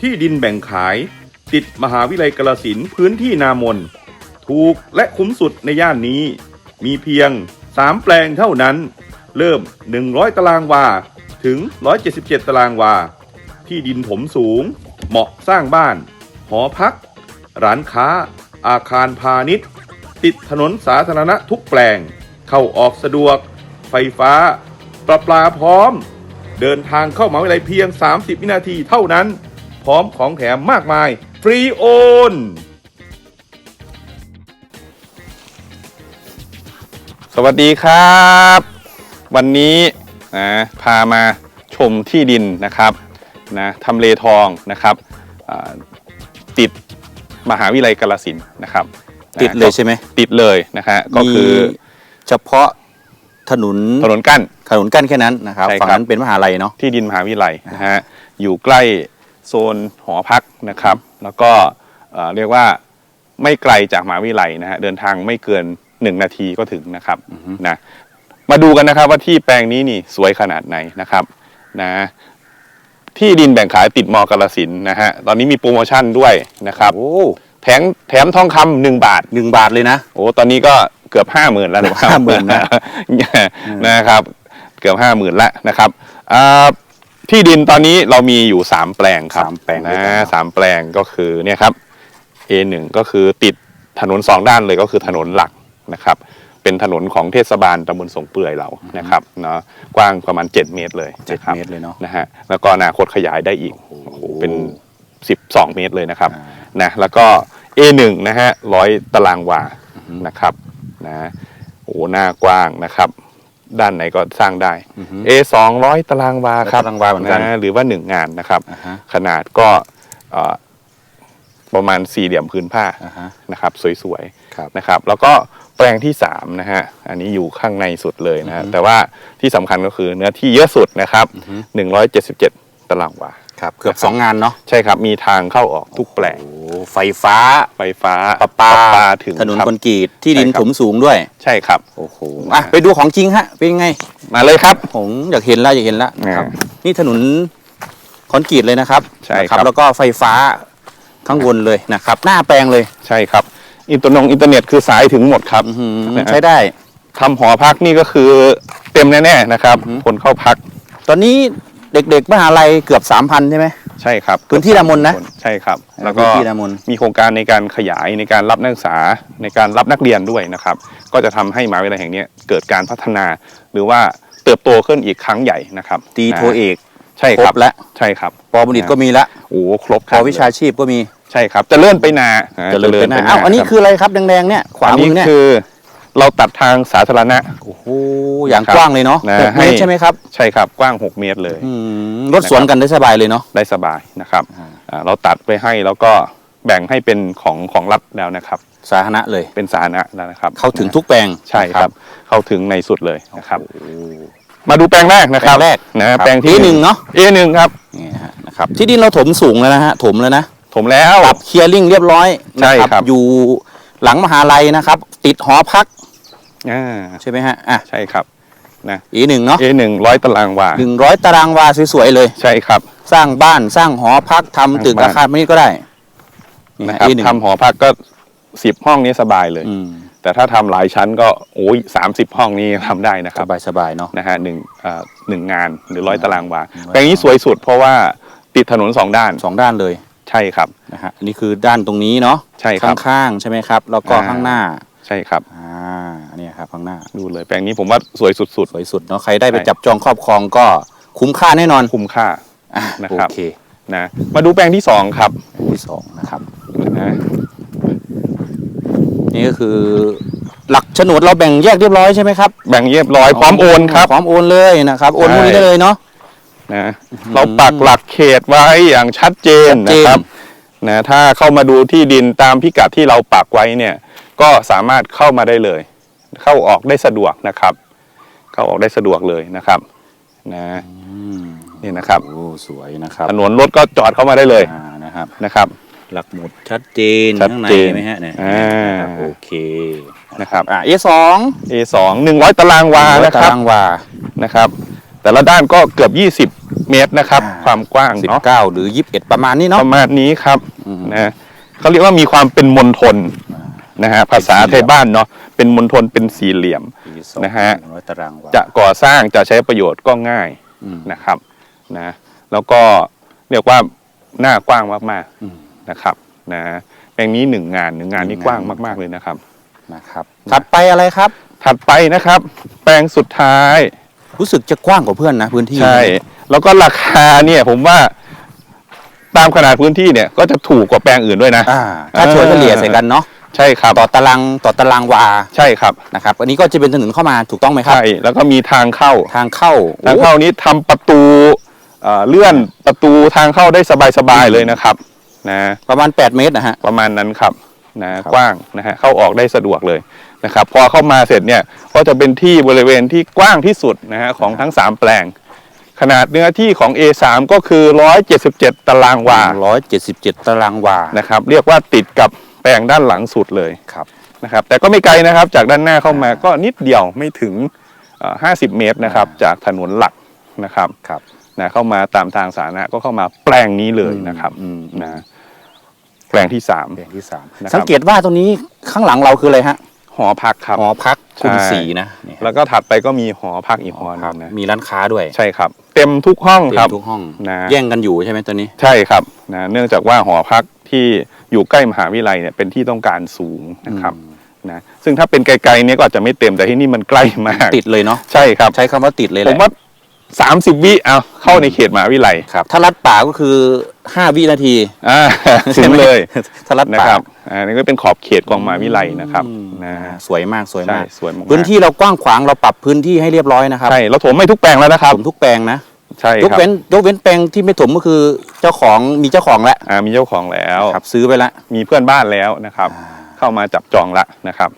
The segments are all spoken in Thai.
ที่ดินแบ่งขาย ติดมหาวิทยาลัยกรสินพื้นที่นามน ถูกและคุ้มสุดในย่านนี้ มีเพียง 3 แปลงเท่านั้น เริ่ม 100 ตารางวา ถึง 177 ตารางวา ที่ดินถมสูง เหมาะสร้างบ้าน หอพัก ร้านค้า อาคารพาณิชย์ ติดถนนสาธารณะทุกแปลง เข้าออกสะดวก ไฟฟ้า ประปลาพร้อม เดินทางเข้ามหาวิทยาลัยเพียง 30 วินาทีเท่านั้น ร้อมของแถมมากมาย ฟรีโอนสวัสดีครับ วันนี้นะพามาชมที่ดินนะครับนะทำเลทองนะครับอ่าติดมหาวิทยาลัยกาลสินธุ์นะครับติดเลยใช่ไหมติดเลยนะฮะก็คือมีเฉพาะถนนถนนกั้น ถนนกั้นแค่นั้นนะครับใช่ครับ ฝั่งนั้นเป็นมหาลัยเนาะ ที่ดินมหาวิทยาลัยนะฮะอยู่ใกล้ โซนหอพักนะครับ แล้วก็เอ่อเรียกว่าไม่ไกลจากมหาวิทยาลัยนะฮะเดินทางไม่เกิน 1 นาทีก็ถึงนะครับนะมาดูกันนะครับว่าที่แปลงนี้นี่สวยขนาดไหนนะครับนะที่ดินแบ่งขายติดมอกาลสินธุ์นะฮะตอนนี้มีโปรโมชั่นด้วยนะครับโอ้แถมแถมทองคำหนึ่งบาทหนึ่งบาทเลยนะโอ้ตอนนี้ก็เกือบห้าหมื่นแล้วนะครับ50,000นะนะครับ เกือบห้าหมื่นแล้วนะครับอ่า ที่ดินตอนนี้เรามีอยู่สามแปลงครับสามแปลงด้วยนะกันเนอะสามแปลงก็คือเนี่ยครับ A1 ก็คือติดถนนสองด้านเลยก็คือถนนหลักนะครับ เป็นถนนของเทศบาลตำบลสงเปื่อยเรานะครับเนาะกว้างประมาณ 7 เมตรเลยเจ็ดนะครับเมตรเลยเนาะ นะฮะแล้วก็อนาคตขยายได้อีกโอ้โหเป็น 12 เมตรเลยนะครับ อ่า นะแล้วก็ A1 นะฮะร้อยตารางวานะครับนะโอ้โหหน้ากว้างนะครับ ด้านไหนก็สร้างได้ A 2 0 0ตารางวาครับตารางวาเหมือนกันหรือว่า1งานนะครับอ่าฮะขนาดก็เอ่อประมาณสี่เหลี่ยมพื้นผ้าอ่าฮะนะครับ สวยครับๆนะครับ แล้วก็แปลงที่3นะฮะอันนี้อยู่ข้างในสุดเลยนะฮะแต่ว่าที่สำคัญก็คือเนื้อที่เยอะสุดนะครับ177ตารางวาครับเกือบสองงานเนาะใช่ครับมีทางเข้าออกทุกแปลงโอ้ ไฟฟ้า ไฟฟ้าประปาถึงถนนครับคอนกรีตที่ดินใช่ครับ ถมสูงด้วย ใช่ครับ โอ้โหอะไปดูของจริงฮะ เป็นยังไง มาเลยครับ ผมอยากเห็นแล้วอยากเห็นแล้วนะครับอ่นี่ถนนคอนกรีตเลยนะครับใช่นะครับแล้วก็ไฟฟ้าข้างบนเลยนะครับ หน้าแปลงเลยใช่ครับ อินเตอร์นงอินเทอร์เน็ตคือสายถึงหมดครับอื้อหือนะฮะใช้ได้ ทำหอพักนี่ก็คือเต็มแน่ๆนะครับ คนเข้าพัก ตอนนี้ เด็กๆมหาลัยเกือบสามพันใช่ไหม ใช่ครับพื้นที่ดามนนะใช่ครับ แล้วก็พื้นที่ดามนมีโครงการในการขยายในการรับนักศึกษาในการรับนักเรียนด้วยนะครับ ก็จะทำให้มหาวิทยาลัยแห่งนี้เกิดการพัฒนา หรือว่าเติบโตขึ้นอีกครั้งใหญ่นะครับตีโทเอกใช่คครรับบแล้วใช่ครับปอบัณฑิตก็มีละโอ้โหครบปอวิชาชีพก็มีใช่ครับเจะเลื่อนไปนาเจะเลิญไปนะอ้าวอันนี้รับคืออะไรครับแดงๆเนี่ยขวาอันมืนี้อเนี่ยคือ เราตัดทางสาธารณะ โอ้โหอย่างครับกว้างเลยเนาะนะหกให้เมตรใช่ไหมครับใช่ครับกว้าง 6 เมตรเลย อืมรถสวนกันได้สบายเลยเนาะ ได้สบายนะครับอ่า อ่าเราตัดไปให้แล้วก็แบ่งให้เป็นของของรัฐแล้วนะครับ สาธารณะเลย เป็นสาธารณะแล้วนะครับเข้าถึงทุกแปลงใช่ครับ เข้าถึงในสุดเลยนะครับ โอ้โห มาดูแปลงแรกนะครับแปลงแรกนะครับแปลงที่ที่หนึ่งเนอะเอหนึ่งครับนี่นะฮะนะครับที่ดินเราถมสูงแล้วนะฮะถมแล้วนะ ถมแล้ว ปรับเคลียร์ลิงเรียบร้อยใช่นะครับ อยู่ หลังมหาลัยนะครับ ติดหอพักอ่าใช่ไหมฮะอะใช่ครับนะอีหนึ่งเนาะเอหนึ่งร้อยตารางวาหนึ่งร้อยตารางวาสวยๆเลย ใช่ครับ สร้างบ้านสร้างหอพักทำตึกสร้างบ้านอาคารพาณิชย์ก็ได้นี่นะฮะครับอีหนึ่งทำหอพักก็สิบห้องนี้สบายเลยอืมแต่ถ้าทำหลายชั้นก็โอ้ยสามสิบห้องนี้ทำได้นะคสรับบายสบายๆเนาะนะฮะหนึ่งเอ่อหนึ่งงานหรือร้อยตารางวาหนึ่งร้อยแปลงนี้สวยสุดเพราะว่าติดถนนสองด้านสองด้านเลย ใช่ครับ นะฮะอันนี้คือด้านตรงนี้เนาะใช่ครับข้างๆใช่ไหมครับ แล้วก็อ่า ข้างหน้าใช่ครับ อ่าเนี่ยครับข้างหน้าดูเลยแปลงนี้ผมว่าสวยสุด สวยสุดเนาะใครได้ไปใช่ จับจองครอบครองก็คุ้มค่าแน่นอนๆ คุ้มค่า อะนะครับ โอเคนะมาดูแปลงที่สองครับอันที่สองนะครับ นะนี่ก็คือหลักโฉนดเราแบ่งแยกเรียบร้อยใช่ไหมครับแบ่งเรียบร้อยพร้อมโอนครับ พร้อมโอนเลยนะครับ โอนใช่พวกนี้ได้เลยเนาะ นะเราปักหลักเขตไว้อย่างชัดเจนชัดเจนนะครับนะถ้าเข้ามาดูที่ดินตามพิกัดที่เราปักไว้เนี่ย ก็สามารถเข้ามาได้เลย เข้าออกได้สะดวกนะครับ เข้าออกได้สะดวกเลยนะครับนะอืมนี่นะครับโอ้สวยนะครับถนนรถก็จอดเข้ามาได้เลยอ่านะครับนะครับ หลักหมุดชัดเจนชัดข้างในเจนไหมฮะเนี่ยอ่านะครับโอเคนะครับอ่าเอสอง A สองหนึ่งร้อยตารางวานะคตารับรางวานะครับ แต่แต่ละด้านก็เกือบ 20 เมตรนะครับ ความกว้างสิบเนาะเก้าหรือยี่สิบเอ็ดประมาณนี้ปเนาะระมาณนี้ครับอืมนะเขาเรียกว่ามีความเป็นมณฑลนะฮะภาษาไทยบ้านเนาะเป็นมณฑลเป็นสี่เหลี่ยมนะฮะร้อยตารางวาจะก่อสร้างจะใช้ประโยชน์ก็ง่ายอืมนะครับนะแล้วก็เรียกว่าหน้ากว้างมากอืมๆนะครับนะแปลงนี้หนึ่งงานหนึ่งงานหนึ่นี่งกว้างงานมาก ๆเลยนะครับนะครับ ถัดไปอะไรครับ ถัดไปนะครับ แปลงสุดท้าย รู้สึกจะกว้างกว่าเพื่อนนะพื้นที่ใช่ แล้วก็ราคาเนี่ยผมว่าตามขนาดพื้นที่เนี่ยก็จะถูกกว่าแปลงอื่นด้วยนะ อ่าถ้าเฉลี่ยเฉลี่ยใส่กันเนาะใช่ครับ ต่อตารางต่อตารางวาใช่ครับ นะครับ อันนี้ก็จะเป็นถนนเข้ามาถูกต้องไหมครับ ใช่ แล้วก็มีทางเข้า ทางเข้าทางเข้านี้ทำประตูเอ่อเลื่อนประตูทางเข้าได้สบายๆเลยนะครับ นะ ประมาณ 8 เมตรนะฮะ ประมาณนั้นครับ นะครับกว้างนะฮะ เข้าออกได้สะดวกเลย นะครับพอเข้ามาเสร็จเนี่ยก็จะเป็นที่บริเวณที่กว้างที่สุดนะฮะของทั้ง 3 แปลง ขนาดเนื้อที่ของ A3 ก็คือ 177 ตารางวา 177 ตารางวานะครับเรียกว่าติดกับแปลงด้านหลังสุดเลยครับนะครับแต่ก็ไม่ไกลนะครับจากด้านหน้าเข้ามาก็นิดเดียวไม่ถึงเอ่อ50 เมตรนะครับจากถนนหลักนะครับครับนะเข้ามาตามทางสาธารณะก็เข้ามาแปลงนี้เลยนะครับอืมนะแปลงที่สามแปลงที่สามนะครับสังเกตว่าตรงนี้ข้างหลังเราคืออะไรฮะ หอพักครับ หอพักคุณใช่ สีนะเนี่ยแล้วก็ถัดไปก็มีหอพักอีกหอหนึงนะมีร้านค้าด้วยใช่ครับ เต็มทุกห้องเต็ครับ มทุกห้อง นะ แย่งกันอยู่ใช่ไหมตัวนี้ ใช่ครับนะเนื่องจากว่าหอพักที่อยู่ใกล้มหาวิทยาลัยเนี่ยเป็นที่ต้องการสูงนะครับนะซึ่งถ้าเป็นไกลๆเนี่ยก็อาจจะไม่เต็มแต่ที่นี่มันใกล้มากติดเลยเนาะใช่ครับ ใช้คำว่าติดเลยแหผละมว่า 30 วิเอาเข้าในเขตมหาวิทยาลัย ครับ ถ้ารัดป่าก็คือ 5วินาทีอ่าถึงเลยถ้ารัดนะป่าครับอ่านี่ก็เป็นขอบเขตของมหาวิทยาลัยนะครับนะอ่าสวยมากสวยใช่มากสวยมากๆพื้นที่เรากว้างขวางเราปรับพื้นที่ให้เรียบร้อยนะครับใช่เราถมไม่ทุกแปลงแล้วนะครับ ผมทุกแปลงนะ ใช่ยคกรับเว้นยกเว้นแปลงที่ไม่ถมก็คือเจ้าของมีเจ้าของแล้วอ่ามีเจ้าของแล้ว ครับซื้อไปแล้วมีเพื่อนบ้านแล้วนะครับ เข้ามาจับจองละนะครับ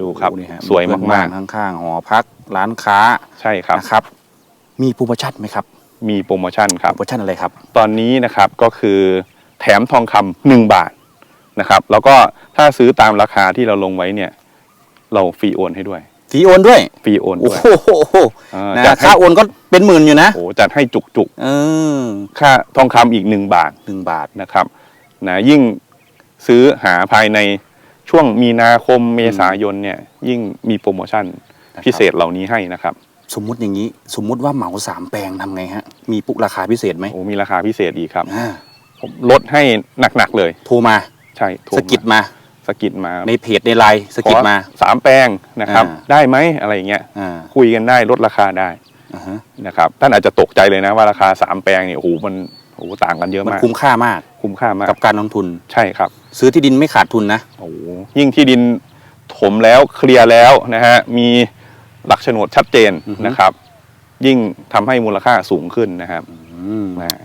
ดูครับนี่ฮะสวยมากๆเพื่อนบ้นข้างๆหอพักร้านค้าใช่ครับ นะครับ มีโปรโมชั่นไหมครับ มีโปรโมชั่นครับ โปรโมชั่นอะไรครับ ตอนนี้นะครับก็คือแถมทองคำหนึ่งบาทนะครับ แล้วก็ถ้าซื้อตามราคาที่เราลงไว้เนี่ย เราฟรีโอนให้ด้วยฟรีโอนด้วยฟรีโอนโอ้ด้วย โหอ่านะจัดให้ ค่าโอนก็เป็นหมื่นอยู่นะโอ้จัดให้จุกจุกเออๆ ค่าทองคำอีกหนึ่งบาท หนึ่งบาท นะครับนะยิ่งซื้อหาภายในช่วงมีนาคมเมษายนเนี่ยยิ่งมีโปรโมชั่นนะครับ พิเศษเหล่านี้ให้นะครับ สมมุติอย่างนี้สมมุติว่าเหมาสามแปลงทำไงฮะ มีปุ๊กราคาพิเศษไหมโอ้มีราคาพิเศษอีกครับ อ่าผมลดให้หนักๆเลย โทรมาใช่โทรสะกิดมา สะกิดมาในเพจในไลน์สะกิดมา ขอสามแปลงนะครับ อ่า ได้ไหมอะไรอย่างเงี้ยอ่าคุยกันได้ลดราคาได้อ่าฮะนะครับท่านอาจจะตกใจเลยนะว่าราคาสามแปลงเนี่ยโอ้โหมันโอ้โหต่างกันเยอะมันมากคุ้มค่ามากคุ้มค่ามากกับการลงทุน ใช่ครับ ซื้อที่ดินไม่ขาดทุนนะ โอ้โหยิ่งที่ดินถมแล้วเคลียร์แล้วนะฮะมี หลักโฉนดชัดเจนอือฮึนะครับ ยิ่งทำให้มูลค่าสูงขึ้นนะครับอืมนะ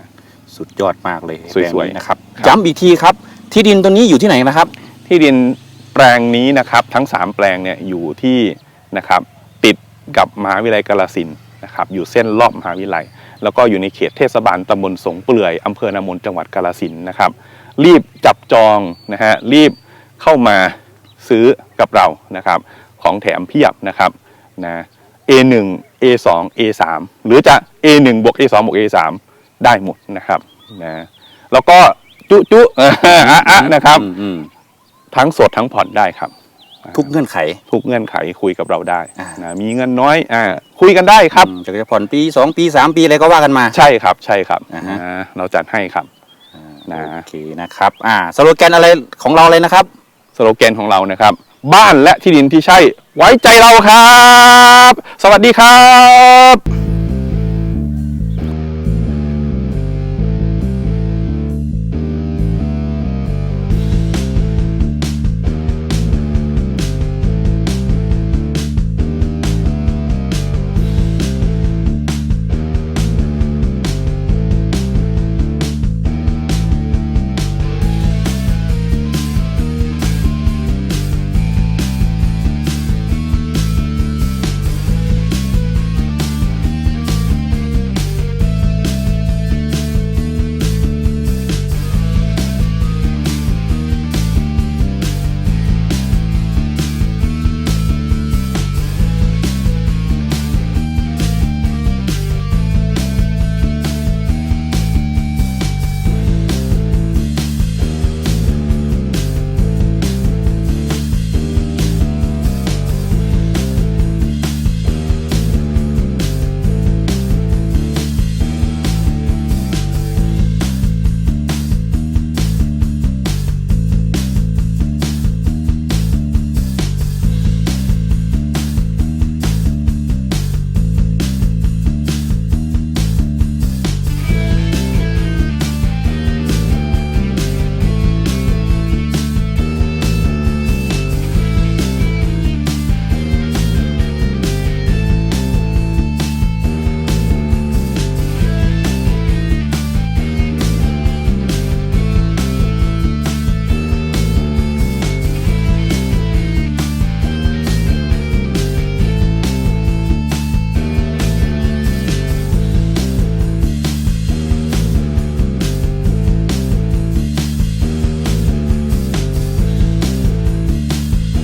สุดยอดมากเลยสวยๆแปลงนี้นะครับครับย้ำอีกทีครับ ที่ดินตัวนี้อยู่ที่ไหนนะครับ ที่ดินแปลงนี้นะครับ ทั้ง 3 แปลงเนี่ยอยู่ที่นะครับ ติดกับมหาวิทยาลัยกาฬสินธุ์นะครับ อยู่เส้นรอบมหาวิทยาลัย แล้วก็อยู่ในเขตเทศบาลตำบลสงเปลือยอำเภอนามนจังหวัดกาฬสินธุ์นะครับ รีบจับจองนะฮะรีบเข้ามาซื้อกับเรานะครับ ของแถมเพียบนะครับ นะ A1 A2 A3 หรือจะ A1 บวก A2 บวก A3 ได้หมดนะครับนะแล้วก็จุจุอะอะนะครับอืมอืมทั้งสดทั้งผ่อนได้ครับ ทุกเงื่อนไข ทุกเงื่อนไขคุยกับเราได้อ่านะมีเงินน้อยอ่าคุยกันได้ครับอืมจะผ่อนปีสองปีสามปีอะไรก็ว่ากันมา ใช่ครับ ใช่ครับอ่าฮะนะเราจัดให้ครับนะโอเคนะครับอ่าสโลแกนอะไรของเราเลยนะครับ สโลแกนของเรานะครับ บ้านและที่ดินที่ใช่ไว้ใจเราครับ สวัสดีครับ